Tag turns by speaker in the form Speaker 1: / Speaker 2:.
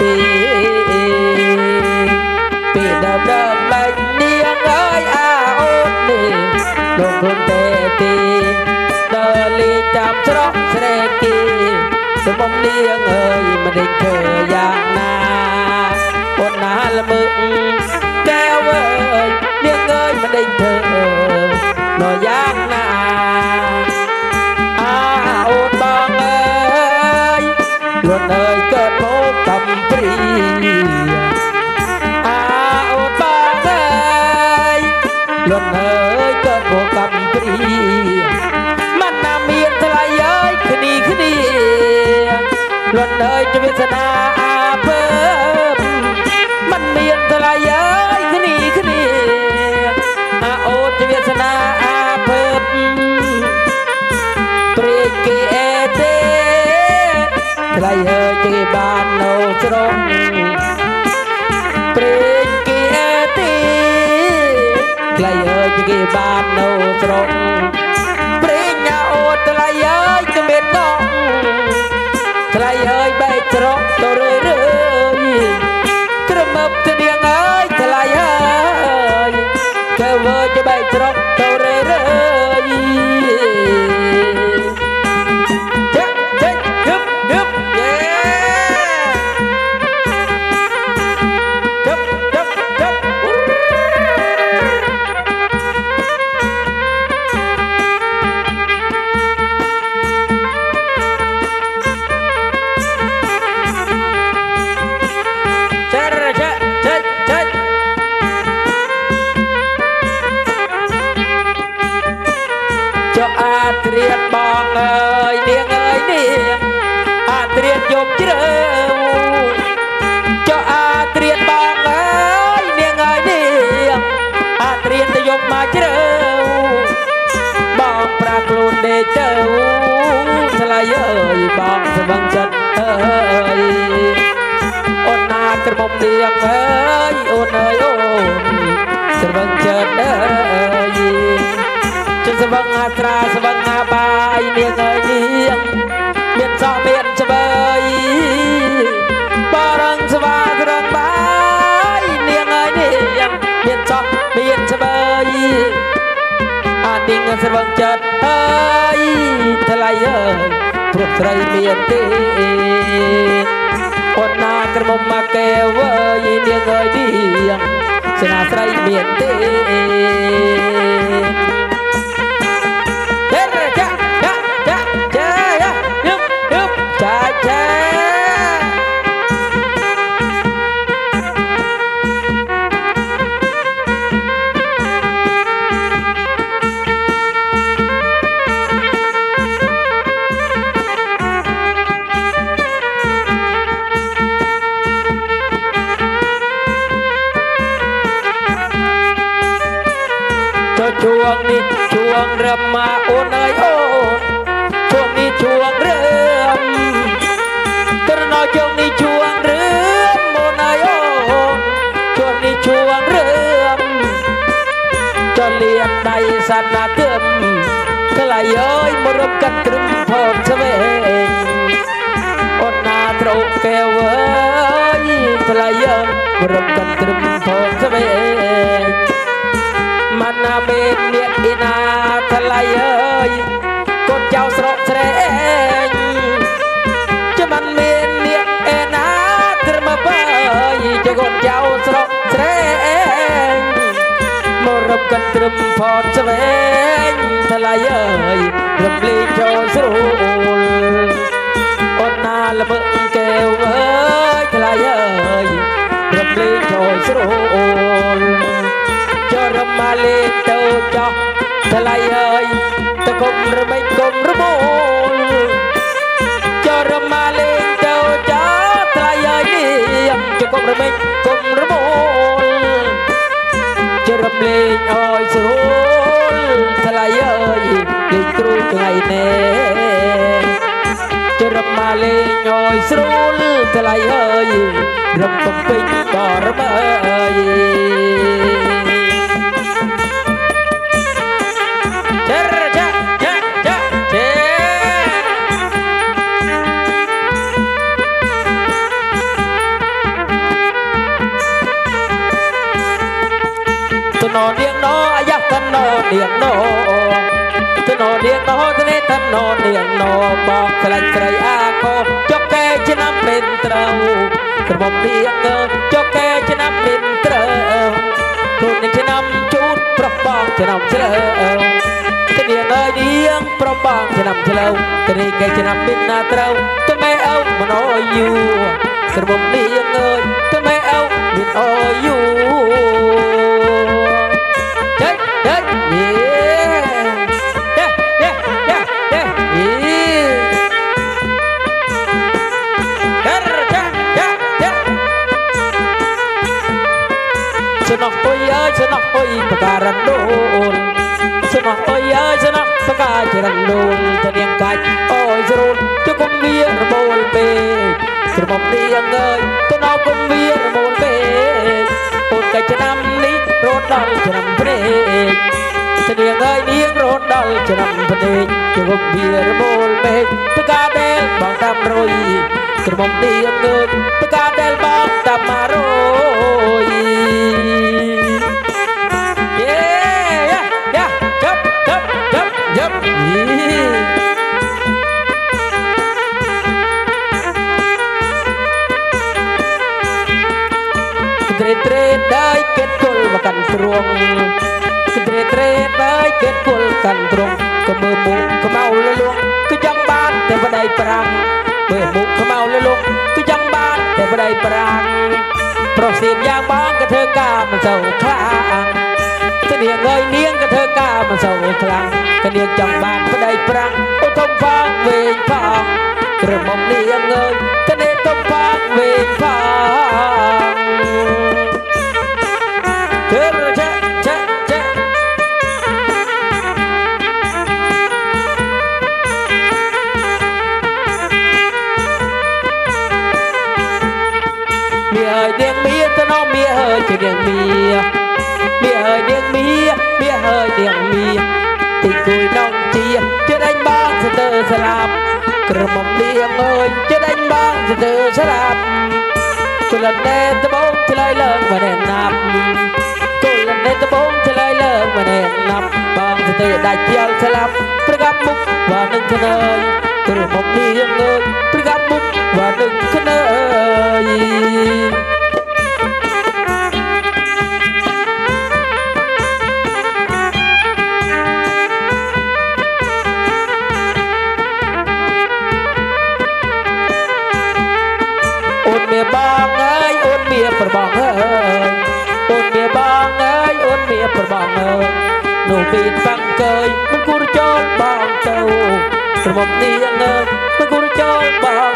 Speaker 1: ទីពីដើមដើមបែកនាងអើយអាអូននេះលោកខ្លួនទេទីដើរលេងតាមច្រកស្រែគីសមុំនាងអើយមិនដេញធ្វើយ៉ាងណាអូនណាល្មើកែវអើយនាងអើយមិនដេញធ្វើនៅយ៉ាងណា លួនអើយជាវាសនាអាពើមិនមានថ្លៃអើយគ្នាគ្នាអាអូនជាវាសនាអាពើព្រេងគេអេទេថ្លៃអើយជាគេបាននៅស្រុកព្រេងគេអេទេថ្លៃអើយជាគេបាននៅស្រុកព្រេងញ៉ាអូនថ្លៃអើយគ្មានដងថ្លៃ អើ ជ្រៅបងប្រាខ្លួនដេកទៅថ្លៃអើយបងស្វឹងចិត្តអើយអូនណាក្រមុំនាងអើយអូនអើយអូនស្វឹងចិត្តអើយជិះស្វឹងអាត្រាស្វឹ អានាងស្វឹងចិត្តអើយថ្លៃអើយព្រោះស្រីមានទេអូនណាក្រមុំមកកែវអើយនាងអើយនាងស្នាស្រីមានទេ រឹមមកអូនអើយអូនជួងនេះជួងរឹមត្រណោជួងនេះជួងរឹមអូនអើយអូនជួងនេះជួងរឹមចុះលៀនដៃសាណាទឹមថ្លៃអើយមករំកាត់ត្រឹមផនស្វែងអូនណាត្រូវកែវអើយថ្លៃអើយមករំកាត់ត្រឹមផនស្វែងមិន ណាមានអ្នកឯណាថ្លៃអើយកូនចៅស្រកស្រែងចាំមិនមានអ្នកឯណាត្រឹមបើយកកូនចៅស្រកស្រែងមករំកិនត្រឹមផនស្វែងថ្លៃអើយរំលេងចូលស្រួលអូនណាល្មើកែវអើយថ្លៃអើយរំលេងចូលស្រួលចរមា លេងទៅចោះថ្លៃហើយតគុំរមិចគុំរមូលចរមាលេងទៅចោះថ្លៃហើយនេះចគុំរមិចគុំរមូលចរំលេងអើយស្រួលថ្លៃហើយលេងគ្រូថ្ងៃនេះចរមាលេងអើយស្រួលថ្លៃហើយរំកំពេញបរមអើយ តណោនាងណោតនេះតណោនាងណោបងខ្លាញ់ស្រីអាកោចុកកែឆ្នាំមិនត្រូវក្រមុំនាងអើយចុកកែឆ្នាំមិនត្រូវខ្លួននឹងឆ្នាំជូតប្រុសបងឆ្នាំជ្រៅទៅនាងអើយនាងប្រុសបងឆ្នាំឆ្លៅទៅនេះកែឆ្នាំមិនណាត្រូវទៅម៉ែអើមណោយូក្រមុំនាងអើយទៅម៉ែអើមានអយូ កស្រមុំនាងអើយទៅណោគុំវារបូលពេកអូនកាច់ឆ្នាំនេះរត់ដល់ឆ្នាំព្រេកទៅនាងអើយនាងរត់ដល់ឆ្នាំព្រេកជុំវារបូលពេកបការដែលបងតាមរុយស្រមុំនាងអើយបការដែល ត្រេត្រេដែរគេគល់មកកាន់ទ្រង់ត្រេត្រេដែរគេគល់កាន់ទ្រង់ក៏មើលមុខខ្មៅលលួងគឺចង់បានតែប្តីប្រាំងមើលមុខខ្មៅលលួងគឺចង់បានតែប្តីប្រាំងប្រុសសៀមយ៉ាងបងក៏ធ្វើការមិនសូវខ្លាំងទៅនាងអើយនាងក៏ធ្វើការមិនសូវខ្លាំងក៏នាងចង់បានប្តីប្រាំងអូធំផងវែងផង ក្រមុំនាងអើយទៅនេះធំផងវែងផង Check, check, check, check. មាហើយនាងមាទៅនោះមាហើយជានាងមាមាហើយនាងមាមាហើយនាងមាទីគួយន ក្រមុំលៀងអើយចេះដេញបងទៅទៅស្រាប់គលនេតបងឆ្លើយលើកមិនឯណាប់គលនេតបងឆ្លើយលើកមិនឯណាប់បងទៅទៅដាច់ជាលស្លាប់ប្រកាប់មុខបងនឹងឃើញក្រមុំលៀងអើយប្រកាប់មុខ ប្របងអើយអូនមាបងអើយអូនមាប្របងអើយនោះមានបាំងកើយមិនគួរចូលបងទៅស្រមុំនេះអើយមិនគួរចូលបងទៅ